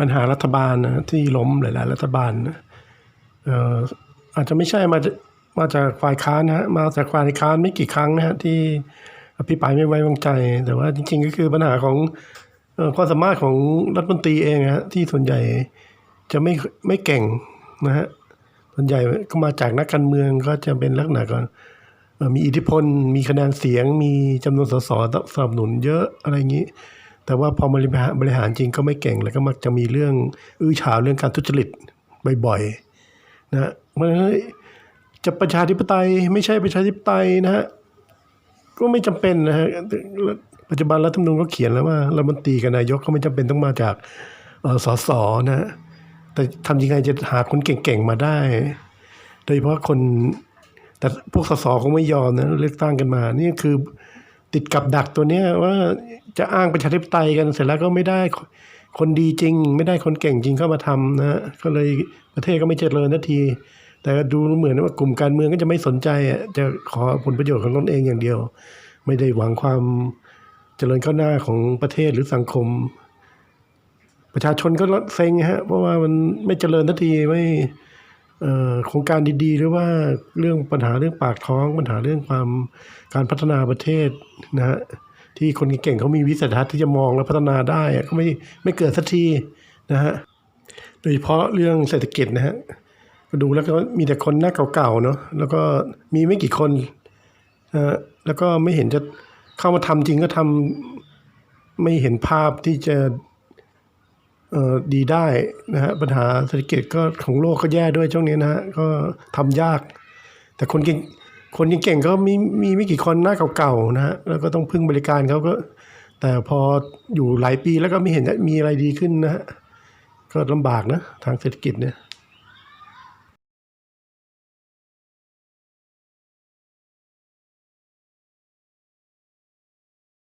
ปัญหารัฐบาลนะที่ล้มหลาย ๆ รัฐบาลนะเอ่ออาจจะไม่ใช่มาจากมาจากฝ่ายค้านนะฮะมาจากฝ่ายค้านไม่กี่ครั้งนะฮะที่อภิปรายไม่ไว้วางใจ แต่ว่าจริง ๆ ก็คือปัญหาของออความสามารถของรัฐมนตรีเองนะฮะที่ส่วนใหญ่จะไม่ไม่เก่งนะฮะส่วนใหญ่ก็มาจากนักการเมืองก็จะเป็นลักษณะก่อนมีอิทธิพล มีคะแนนเสียง มีจำนวนสสสนับสนุนเยอะอะไรอย่างนี้ แต่ว่าพอบริหารบริหารจริงก็ไม่เก่งแล้วก็มักจะมีเรื่องอื้อฉาวเรื่องการทุจริตบ่อยๆนะฮะเพราะฉะนั้นจะประชาธิปไตยไม่ใช่ประชาธิปไตยนะฮะก็ไม่จำเป็นนะฮะปัจจุบันรัฐธรรมนูญก็เขียนแล้วว่ารัฐมนตรีกับนายกก็ไม่จำเป็นต้องมาจากสสนะฮะแต่ทำยังไงจะหาคนเก่งๆมาได้ โดยเฉพาะคนแต่พวกสสคงไม่ยอมนะเลือกตั้งกันมา นี่คือ ติดกับดักตัวเนี้ยว่าจะอ้างประชาธิปไตยกันเสร็จแล้วก็ไม่ได้คนดีจริง ไม่ได้คนเก่งจริงเข้ามาทำนะก็เลยประเทศก็ไม่เจริญนาที แต่ดูเหมือนว่ากลุ่มการเมืองก็จะไม่สนใจจะขอผลประโยชน์ของตนเองอย่างเดียว ไม่ได้หวังความเจริญก้าวหน้าของประเทศหรือสังคม ประชาชนก็เซ็งฮะเพราะว่ามันไม่เจริญนาทีไม่ โครงการดีๆ หรือว่าเรื่องปัญหาเรื่องปากท้อง ปัญหาเรื่องความการพัฒนาประเทศนะฮะที่คนเก่งเขามีวิสัยทัศน์ที่จะมองและพัฒนาได้ก็ไม่ไม่เกิดสักทีนะฮะโดยเฉพาะเรื่องเศรษฐกิจนะฮะก็ดูแล้วก็มีแต่คนหน้าเก่าๆเนาะแล้วก็มีไม่กี่คนนะแล้วก็ไม่เห็นจะเข้ามาทำจริงก็ทำไม่เห็นภาพที่จะ ดีได้นะฮะปัญหาเศรษฐกิจก็ของโลกก็แย่ด้วยช่วงนี้นะฮะก็ทำยาก แต่คนเก่งคนเก่งก็มีมีไม่กี่คนหน้าเก่าๆนะฮะแล้วก็ต้องพึ่งบริการเขาก็ แต่พออยู่หลายปีแล้วก็ไม่เห็นจะมีอะไรดีขึ้นนะฮะก็ลำบากนะทางเศรษฐกิจเนี่ย